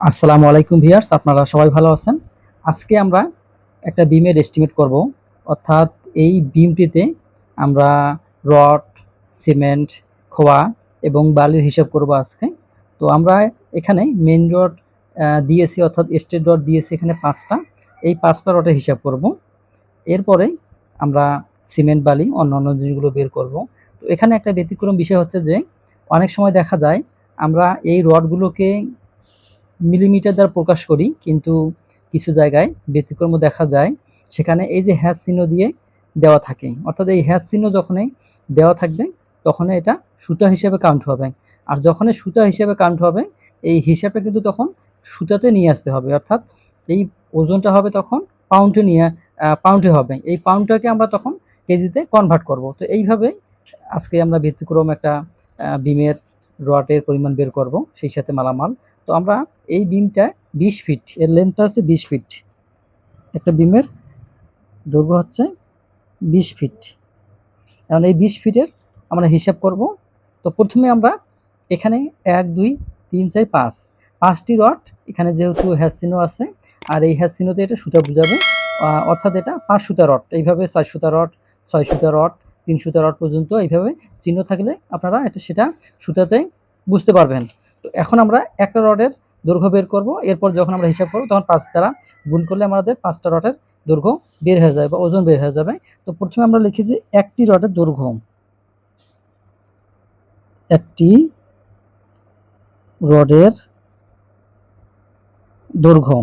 আসসালামু আলাইকুম ভিয়ার্স আপনারা সবাই ভালো আছেন? আজকে আমরা একটা বিমের এস্টিমেট করব। অর্থাৎ এই বিমটিতে আমরা রড, সিমেন্ট, খোয়া এবং বালির হিসাব করব আজকে। তো আমরা এখানে মেন রড দিয়েছি, অর্থাৎ স্টেট রড দিয়েছি এখানে পাঁচটা। এই পাঁচটা রডের হিসাব করব। এরপরে আমরা সিমেন্ট, বালি অন্য অন্য জিনিসগুলো বের করব। তো এখানে একটা ব্যতিক্রম বিষয় হচ্ছে যে, অনেক সময় দেখা যায় আমরা এই রডগুলোকে মিলিমিটার দ্বারা প্রকাশ করি, কিন্তু কিছু জায়গায় ব্যতিক্রম দেখা যায়, সেখানে এই যে হ্যাশ চিহ্ন দিয়ে দেওয়া থাকে, অর্থাৎ এই হ্যাশ চিহ্ন যখনই দেওয়া থাকবে তখন এটা সুতা হিসেবে কাউন্ট হবে। আর যখনই সুতা হিসেবে কাউন্ট হবে, এই হিসাবটা কিন্তু তখন সুতাতে নিয়ে আসতে হবে, অর্থাৎ এই ওজনটা হবে তখন পাউন্ডে নিয়ে পাউন্ডে হবে। এই পাউন্ডটাকে আমরা তখন কেজিতে কনভার্ট করব। তো এইভাবে আজকে আমরা ব্যতিক্রম একটা বিমের রডের পরিমাণ বের করব, সেই সাথে মালামাল। তো আমরা এই বিমটা বিশ ফিট, এর লেন্থটা হচ্ছে বিশ ফিট। একটা বিমের দৈর্ঘ্য হচ্ছে বিশ ফিট। এখন এই বিশ ফিটের আমরা হিসাব করব। তো প্রথমে আমরা এখানে এক, দুই, তিন, চার, পাঁচ। পাঁচটি রড এখানে যেহেতু হ্যাসিনো আছে, আর এই হ্যাসিনোতে এটা সুতা বুঝাবে। অর্থাৎ এটা পাঁচ সুতা রড। এইভাবে চার সুতা রড, ছয় সুতা রড, তিন সুতা রড পর্যন্ত এইভাবে চিহ্ন থাকলে আপনারা এটা সেটা সুতাতে বুঝতে পারবেন। তো এখন আমরা একটা রডের দৈর্ঘ্য বের করব। এরপর যখন আমরা হিসাব করব, তখন পাঁচ দ্বারা গুণ করলে আমাদের পাঁচটা রডের দৈর্ঘ্য বের হয়ে যাবে বা ওজন বের হয়ে যাবে। তো প্রথমে আমরা লিখি যে একটি রডের দৈর্ঘ্য। একটি রডের দৈর্ঘ্য।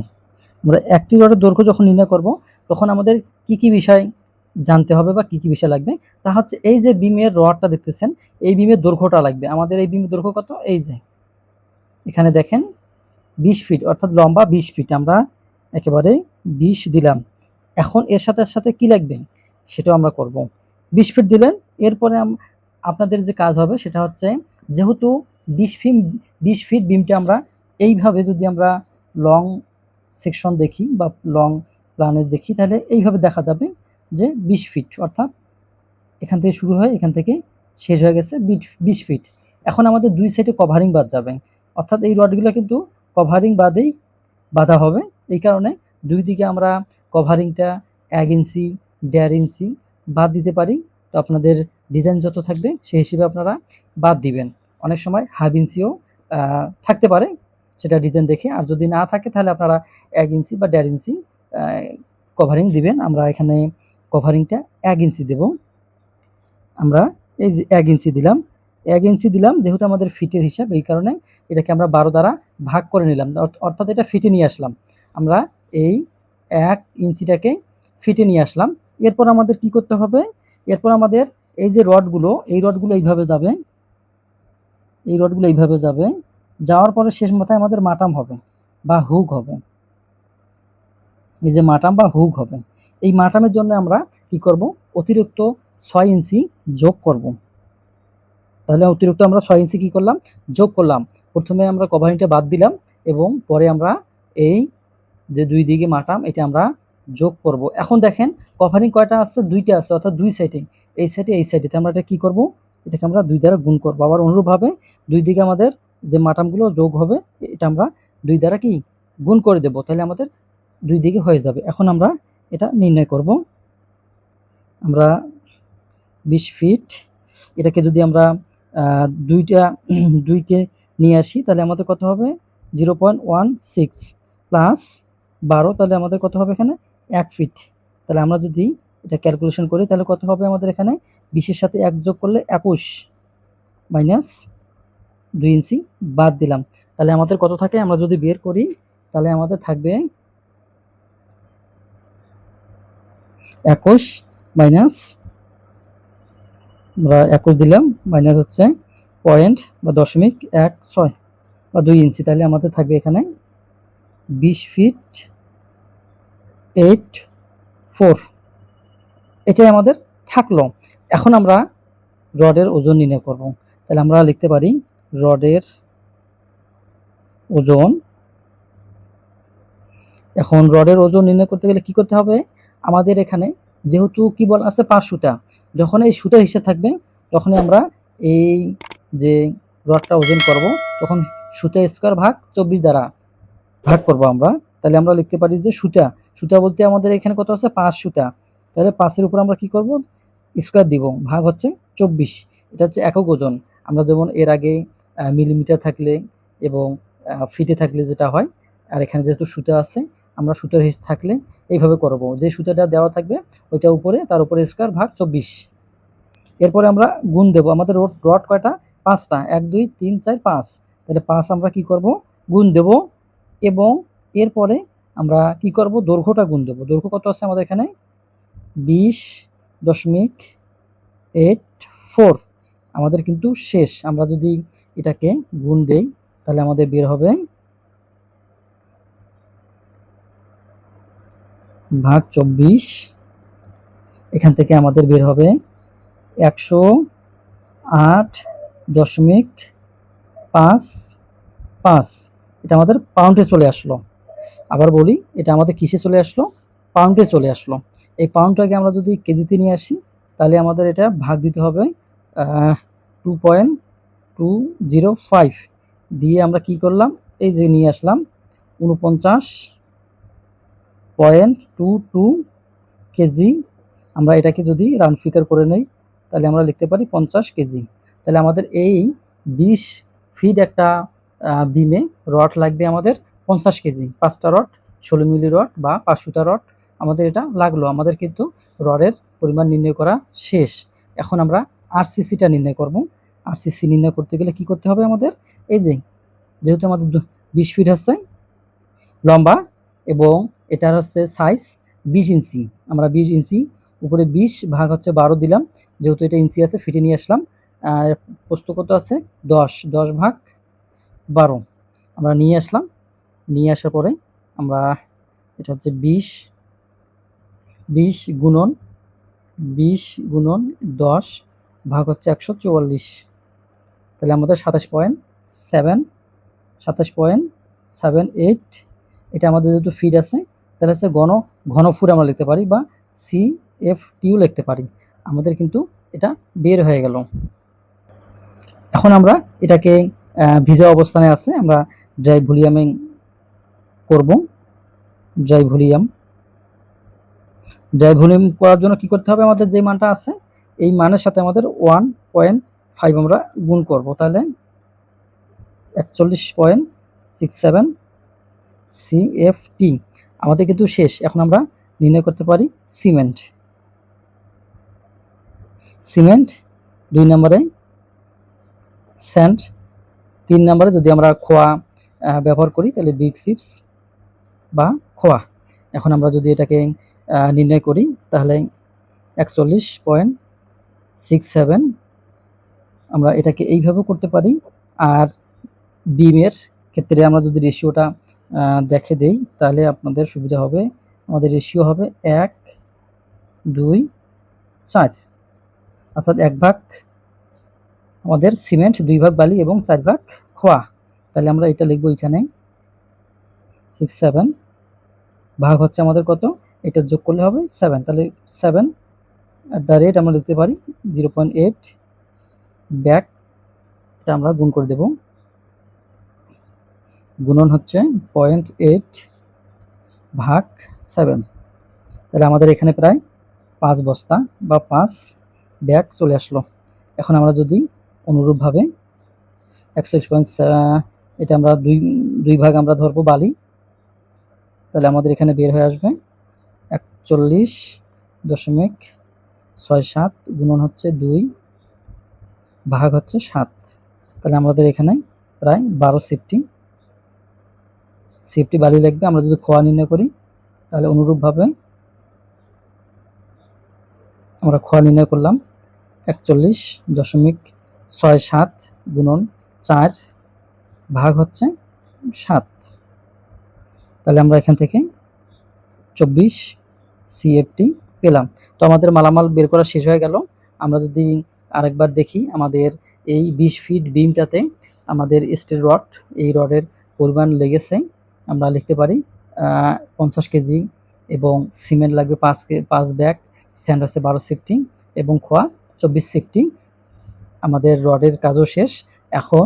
আমরা একটি রডের দৈর্ঘ্য যখন নির্ণয় করব, তখন আমাদের কি কি বিষয় জানতে হবে বা কী কী বিষয় লাগবে। তা হচ্ছে এই যে বিমের রডটা দেখতেছেন, এই বিমের দৈর্ঘ্যটা লাগবে। আমাদের এই বিমের দৈর্ঘ্য কত? এই যে। এখানে দেখেন, বিশ ফিট অর্থাৎ লম্বা বিশ ফিট আমরা একেবারে বিশ দিলাম। এখন এর সাথে সাথে কি লাগবে? সেটাও আমরা করব। বিশ ফিট দিলেন, এরপরে আপনাদের যে কাজ হবে সেটা হচ্ছে যেহেতু বিশ ফিট বিশ ফিট বিমটা আমরা এইভাবে যদি আমরা লং সেকশন দেখি বা লং প্ল্যানে দেখি, তাহলে এইভাবে দেখা যাবে যে বিশ ফিট অর্থাৎ এখান থেকে শুরু হয়, এখান থেকে শেষ হয়ে গেছে বিশ ফিট এখন আমাদের দুই সাইডে কভারিং বাদ যাবে। অর্থাৎ এই রডগুলো কিন্তু কভারিং বাদেই বাঁধা হবে। এই কারণে দুই দিকে আমরা কভারিংটা এক ইঞ্চি দেড় ইঞ্চি বাদ দিতে পারি। তো আপনাদের ডিজাইন যত থাকবে সেই হিসেবে আপনারা বাদ দিবেন। অনেক সময় হাফ ইঞ্চিও থাকতে পারে সেটা ডিজাইন দেখে। আর যদি না থাকে তাহলে আপনারা এক ইঞ্চি বা দেড় ইঞ্চি কভারিং দিবেন। আমরা এখানে কভারিংটা এক ইঞ্চি দেব। আমরা এই যে এক ইঞ্চি দিলাম। এক ইঞ্চি দিলাম, যেহেতু আমাদের ফিটের হিসাব, এই কারণে এটাকে আমরা বারো দ্বারা ভাগ করে নিলাম। অর্থ- অর্থাৎ এটা ফিটে নিয়ে আসলাম। আমরা এই এক ইঞ্চিটাকে ফিটে নিয়ে আসলাম। এরপর আমাদের কি করতে হবে? এরপর আমাদের এই যে রডগুলো এই রডগুলো এইভাবে যাবে। এই রডগুলো এইভাবে যাবে। যাওয়ার পরে শেষ মাথায় আমাদের মাটাম হবে বা হুক হবে। এই যে মাটাম বা হুক হবে। এই মাটামের জন্য আমরা কি করব? অতিরিক্ত ছয় ইঞ্চি যোগ করব। তাহলে অতিরিক্ত আমরা ছয় ইঞ্চি কী করলাম? যোগ করলাম। প্রথমে আমরা কভারিংটা বাদ দিলাম এবং পরে আমরা এই যে দুই দিকে মাটাম, এটা আমরা যোগ করব। এখন দেখেন, কভারিং কয়টা আছে? দুইটা আছে, অর্থাৎ দুই সাইডে। এই সাইডে এই সাইডে। আমরা এটা কী করব? এটাকে আমরা দুই দ্বারা গুণ করব। আবার অনুরূপভাবে দুই দিকে আমাদের যে মাটামগুলো যোগ হবে, এটা আমরা দুই দ্বারা কি? গুণ করে দেব। তাহলে আমাদের দুই দিকে হয়ে যাবে। এখন আমরা এটা নির্ণয় করব। আমরা বিশ ফিট, এটাকে যদি আমরা দুইটা, দুইকে নিয়ে আসি, তাহলে আমাদের কত হবে? Zero point one six plus বারো, তাহলে আমাদের কত হবে এখানে? এক ফিট। তাহলে আমরা যদি এটা ক্যালকুলেশন করি, তাহলে কত হবে আমাদের এখানে? বিশের সাথে এক যোগ করলে একুশ মাইনাস দুই ইঞ্চি বাদ দিলাম। তাহলে আমাদের কত থাকে? আমরা যদি বের করি, তাহলে আমাদের থাকবে একুশ মাইনাস আমরা একুশ দিলাম, মাইনাস হচ্ছে পয়েন্ট বা দশমিক এক ছয় বা দুই ইঞ্চি, তাহলে আমাদের থাকবে এখানে বিশ ফিট এইট ফোর। এটাই আমাদের থাকল। এখন আমরা রডের ওজন নির্ণয় করব। তাহলে আমরা লিখতে পারি রডের ওজন। এখন রডের ওজন নির্ণয় করতে গেলে কি করতে হবে? আমাদের এখানে যেহেতু কি বল আছে পাঁচ সুতা, যখন এই সুতা হিসাব থাকবে, তখনই আমরা এই যে রডটা ওজন করব, তখন সুতা স্কোয়ার ভাগ চব্বিশ দ্বারা ভাগ করব আমরা। তাহলে আমরা লিখতে পারি যে সুতা সুতা বলতে আমাদের এখানে কত আছে? পাঁচ সুতা। তাহলে পাঁচের উপর আমরা কি করব? স্কোয়ার দিব, ভাগ হচ্ছে চব্বিশ। এটা হচ্ছে একক ওজন। আমরা যেমন এর আগে মিলিমিটার থাকলে এবং ফিটে থাকলে যেটা হয়, আর এখানে যেহেতু সুতা আছে আমরা সুতার হিস থাকলে এইভাবে করব। যে সুতাটা দেওয়া থাকবে, ওইটা উপরে, তার উপরে স্কোয়ার ভাগ চব্বিশ। এরপরে আমরা গুণ দেব। আমাদের রড রড কয়টা? পাঁচটা। এক, দুই, তিন, চার, পাঁচ। তাহলে পাঁচ আমরা কি করব? গুণ দেব। এবং এরপরে আমরা কি করব? দৈর্ঘ্যটা গুণ দেব। দৈর্ঘ্য কত আছে আমাদের এখানে? বিশ দশমিক এইট ফোর। আমাদের কিন্তু শেষ। আমরা যদি এটাকে গুণ দেই, তাহলে আমাদের বের হবে ভাগ চব্বিশ। এখান থেকে আমাদের বের হবে একশো আট দশমিক পাঁচ পাঁচ। এটা আমাদের পাউন্ডে চলে আসলো। আবার বলি, এটা আমাদের কিসে চলে আসলো? পাউন্ডে চলে আসলো। এই পাউন্ডটাকে আমরা যদি কেজিতে নিয়ে আসি, তাহলে আমাদের এটা ভাগ দিতে হবে two point two zero five দিয়ে আমরা কি করলাম? এই যে নিয়ে আসলাম উনপঞ্চাশ পয়েন্ট টু টু কেজি। আমরা এটাকে যদি রাউন্ড ফিগার করে নেই, তাহলে আমরা লিখতে পারি পঞ্চাশ কেজি। তাহলে আমাদের এই বিশ ফিট একটা বিমে রড লাগবে আমাদের পঞ্চাশ কেজি। পাঁচটা রড, ষোলো মিলি রড বা পাঁচশোটা রড আমাদের এটা লাগল। আমাদের কিন্তু রডের পরিমাণ নির্ণয় করা শেষ। এখন আমরা আরসিসিটা নির্ণয় করব। আরসিসি নির্ণয় করতে গেলে কি করতে হবে আমাদের? এই যে, যেহেতু আমাদের বিশ ফিট হচ্ছে লম্বা এবং এটার হচ্ছে সাইজ বিশ ইঞ্চি। আমরা বিশ ইঞ্চি, উপরে বিশ ভাগ হচ্ছে বারো দিলাম। যেহেতু এটা ইঞ্চি আছে, ফিটে নিয়ে আসলাম। আর পোস্ত কত আছে? দশ দশ ভাগ বারো। আমরা নিয়ে আসলাম। নিয়ে আসার পরে আমরা, এটা হচ্ছে বিশ বিশ গুণন বিশ গুণন দশ ভাগ হচ্ছে একশো চুয়াল্লিশ। তাহলে আমাদের সাতাশ পয়েন্ট সেভেন, সাতাশ পয়েন্ট সেভেন এইট। এটা আমাদের যেহেতু ফিট আছে তাহলে হচ্ছে ঘন ঘনফুট আমরা লিখতে পারি বা সি এফ টিও লিখতে পারি। আমাদের কিন্তু এটা বের হয়ে গেল। এখন আমরা এটাকে ভিজা অবস্থানে আছে, আমরা ড্রাই ভলিউমিং করব। ড্রাই ভলিউম ড্রাই ভলিউম করার জন্য কি করতে হবে? আমাদের যে মানটা আছে, এই মানের সাথে আমাদের ওয়ান পয়েন্ট ফাইভ আমরা গুণ করব। তাহলে একচল্লিশ পয়েন্ট সিক্স সেভেন সিএফটি আমাদের কিন্তু শেষ। এখন আমরা নির্ণয় করতে পারি সিমেন্ট। সিমেন্ট দুই নম্বরে, স্যান্ড তিন নম্বরে যদি আমরা খোয়া ব্যবহার করি, তাহলে বিগ সিপস বা খোয়া। এখন আমরা যদি এটাকে নির্ণয় করি, তাহলে একচল্লিশ পয়েন্ট সিক্স সেভেন আমরা এটাকে এইভাবেও করতে পারি। আর বিমের ক্ষেত্রে আমরা যদি রেশিওটা দেখে দেই, তাহলে আপনাদের সুবিধা হবে। আমাদের রেশিও হবে এক, দুই, চার। অর্থাৎ এক ভাগ আমাদের সিমেন্ট, দুই ভাগ বালি এবং চার ভাগ খোয়া। তাহলে আমরা এটা লিখব এখানে। সিক্স সেভেন ভাগ হচ্ছে আমাদের কত? এটা যোগ করলে হবে সেভেন তাহলে সেভেন অ্যাট দ্য রেট আমরা লিখতে পারি জিরো পয়েন্ট এইট ব্যাক এটা আমরা গুণ করে দেব। গুণন হচ্ছে পয়েন্ট এইট ভাগ সেভেন তাহলে আমাদের এখানে প্রায় পাঁচ বস্তা বা পাঁচ ব্যাগ চলে আসলো। এখন আমরা যদি অনুরূপভাবে একচল্লিশ পয়েন্ট এটা আমরা দুই দুই ভাগ আমরা ধরবো বালি। তাহলে আমাদের এখানে বের হয়ে আসবে একচল্লিশ দশমিক ছয় সাত গুণন হচ্ছে দুই ভাগ হচ্ছে সাত। তাহলে আমাদের এখানে প্রায় বারো সিফটি সিফটি বালি লাগবে আমরা যদি খোয়া নির্ণয় করি, তাহলে অনুরূপভাবে আমরা খোয়া নির্ণয় করলাম একচল্লিশ দশমিক ছয় সাত গুণন চার ভাগ হচ্ছে সাত। তাহলে আমরা এখান থেকে চব্বিশ সিএফটি পেলাম। তো আমাদের মালামাল বের করা শেষ হয়ে গেল। আমরা যদি আরেকবার দেখি, আমাদের এই বিশ ফিট বিমটাতে আমাদের স্টিল রড এই রডের পরিমাণ লেগেছে আমরা লিখতে পারি পঞ্চাশ কেজি এবং সিমেন্ট লাগবে পাঁচ কে, পাঁচ ব্যাগ, স্যান্ড হচ্ছে বারো সিফটি এবং খোয়া চব্বিশ সিফটি। আমাদের রডের কাজও শেষ। এখন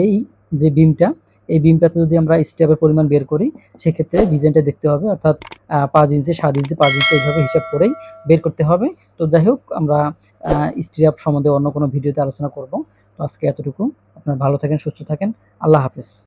এই যে বিমটা, এই বিমটাতে যদি আমরা স্ট্যাপের পরিমাণ বের করি, সেক্ষেত্রে ডিজাইনটা দেখতে হবে, অর্থাৎ পাঁচ ইঞ্চি, সাত ইঞ্চি, পাঁচ ইঞ্চি এইভাবে হিসাব করেই বের করতে হবে। তো যাই হোক, আমরা স্ট্রিয়াপ সম্বন্ধে অন্য কোনো ভিডিওতে আলোচনা করব। তো আজকে এতটুকু। আপনারা ভালো থাকেন, সুস্থ থাকেন। আল্লাহ হাফিজ।